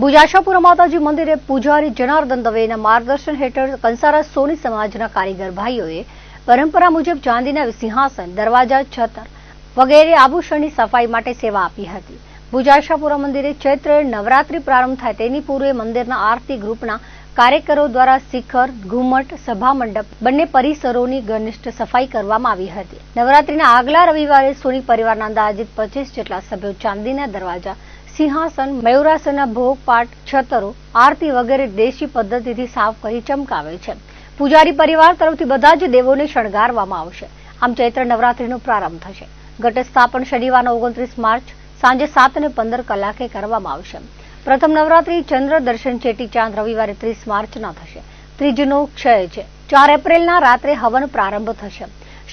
ભુજ આશાપુર માતાજી મંદિરે પૂજારી જનાર્દન દવેના માર્ગદર્શન હેઠળ કંસારા સોની સમાજના કારીગર ભાઈઓએ પરંપરા મુજબ ચાંદીના સિંહાસન, દરવાજા, છતર વગેરે આભૂષણની સફાઈ માટે સેવા આપી હતી. ભુજ આશાપુરા મંદિરે ચૈત્ર નવરાત્રી પ્રારંભ થાય તેની પૂર્વે મંદિરના આરતી ગ્રુપના કાર્યકરો દ્વારા શિખર, ઘુમટ, સભા મંડપ બંને પરિસરોની ઘનિષ્ઠ સફાઈ કરવામાં આવી હતી. નવરાત્રીના આગલા રવિવારે સોની પરિવારના અંદાજિત પચીસ જેટલા સભ્યો ચાંદીના દરવાજા સિંહાસન મયુરાસનના ભોગ પાઠ છતરો, આરતી વગેરે દેશી પદ્ધતિથી સાફ કરી ચમકાવે છે. પૂજારી પરિવાર તરફથી બધા જ દેવોને શણગારવામાં આવશે. આમ ચૈત્ર નવરાત્રીનો પ્રારંભ થશે. ઘટ સ્થાપન શનિવારના ઓગણત્રીસ માર્ચ સાંજે સાત ને પંદર કલાકે કરવામાં આવશે. પ્રથમ નવરાત્રી ચંદ્ર દર્શન ચેટી ચાંદ રવિવારે ત્રીસ માર્ચના થશે. ત્રીજનો ક્ષય છે. ચાર એપ્રિલના રાત્રે હવન પ્રારંભ થશે.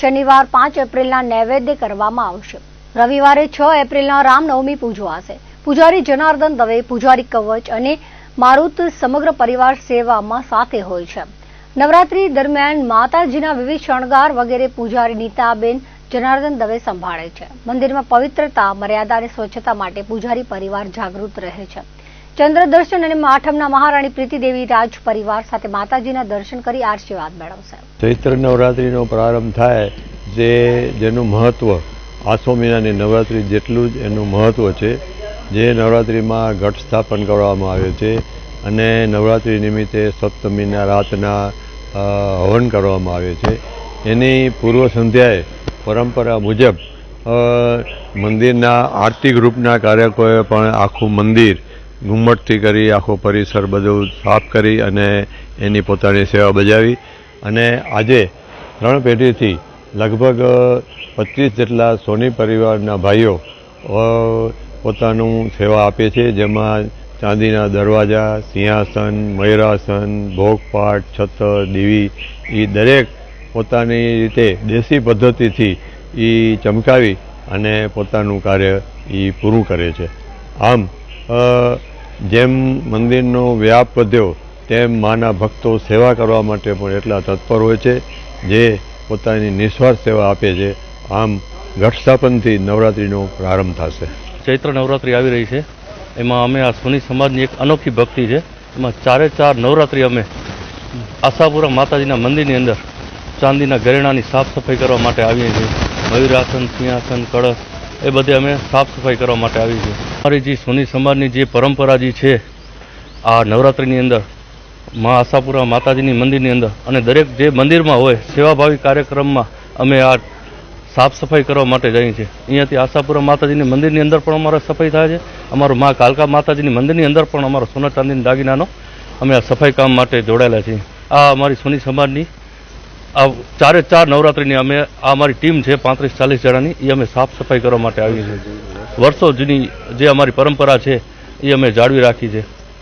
શનિવાર પાંચ એપ્રિલના નૈવેદ્ય કરવામાં આવશે. રવિવારે છ એપ્રિલના રામનવમી પૂજવાશે પૂજારી જનાર્દન દવે પૂજારી કવચ અને મારુત સમગ્ર પરિવાર સેવામાં સાથે હોય છે. નવરાત્રી દરમિયાન માતાજીના વિવિધ શણગાર વગેરે પૂજારી નીતાબેન જનાર્દન દવે સંભાળે છે. મંદિરમાં પવિત્રતા, મર્યાદા અને સ્વચ્છતા માટે પૂજારી પરિવાર જાગૃત રહે છે. ચંદ્ર દર્શન અને આઠમના મહારાણી પ્રીતિદેવી રાજ પરિવાર સાથે માતાજીના દર્શન કરી આશીર્વાદ મેળવશે. ચૈત્ર નવરાત્રિનો પ્રારંભ થાય જે જેનું મહત્વ આસો મહિનાની નવરાત્રિ જેટલું જ એનું મહત્વ છે જે નવરાત્રિમાં ઘટ સ્થાપન કરવામાં આવે છે અને નવરાત્રિ નિમિત્તે સપ્તમીના રાતના હવન કરવામાં આવે છે. એની પૂર્વ સંધ્યાએ પરંપરા મુજબ મંદિરના આર્થિક રૂપના કાર્યકોએ પણ આખું મંદિર ઘુમ્મટથી કરી, આખો પરિસર બધું સાફ કરી અને એની પોતાની સેવા બજાવી. અને આજે ત્રણ પેઢીથી લગભગ પચીસ જેટલા સોની પરિવારના ભાઈઓ પોતાનું સેવા આપે છે, જેમાં ચાંદીના દરવાજા, સિંહાસન, મયરાસન ભોગપાટ છત્ર, દેવી એ દરેક પોતાની રીતે દેશી પદ્ધતિથી એ ચમકાવી અને પોતાનું કાર્ય એ પૂરું કરે છે. આમ જેમ મંદિરનો વ્યાપ વધ્યો, તેમ માના ભક્તો સેવા કરવા માટે પણ એટલા તત્પર હોય છે, જે પોતાની નિસ્વાર્થ સેવા આપે છે. આમ, ઘટસ્થાપનથી નવરાત્રિનો પ્રારંભ થશે. ચૈત્ર નવરાત્રિ આવી રહી છે. એમાં અમે આ સોની સમાજની એક અનોખી ભક્તિ છે. એમાં ચારે ચાર નવરાત્રિ અમે આશાપુરા માતાજીના મંદિરની અંદર ચાંદીના ઘરેણાની સાફ સફાઈ કરવા માટે આવીએ છીએ. મયુરાસન, સિંહાસન, કળશ, એ બધે અમે સાફ સફાઈ કરવા માટે આવીએ છીએ. અમારી જે સોની સમાજની જે પરંપરા જે છે, આ નવરાત્રિની અંદર મા આશાપુરા માતાજીની મંદિરની અંદર અને દરેક જે મંદિરમાં હોય, સેવાભાવી કાર્યક્રમમાં અમે આ સાફ સફાઈ કરવા માટે જઈએ છીએ અહીંયાથી આશાપુરા માતાજીની મંદિરની અંદર પણ અમારે સફાઈ થાય છે. અમારું મા કાલકા માતાજીની મંદિરની અંદર પણ અમારો સોના ચાંદીના દાગીનાનો અમે આ સફાઈ કામ માટે જોડાયેલા છીએ. આ અમારી સોની સમાજની આ ચારે ચાર નવરાત્રિની અમે આ અમારી ટીમ છે, પાંત્રીસ ચાલીસ જણાની એ અમે સાફ સફાઈ કરવા માટે આવી છીએ. વર્ષો જૂની જે અમારી પરંપરા છે એ અમે જાળવી રાખી છે.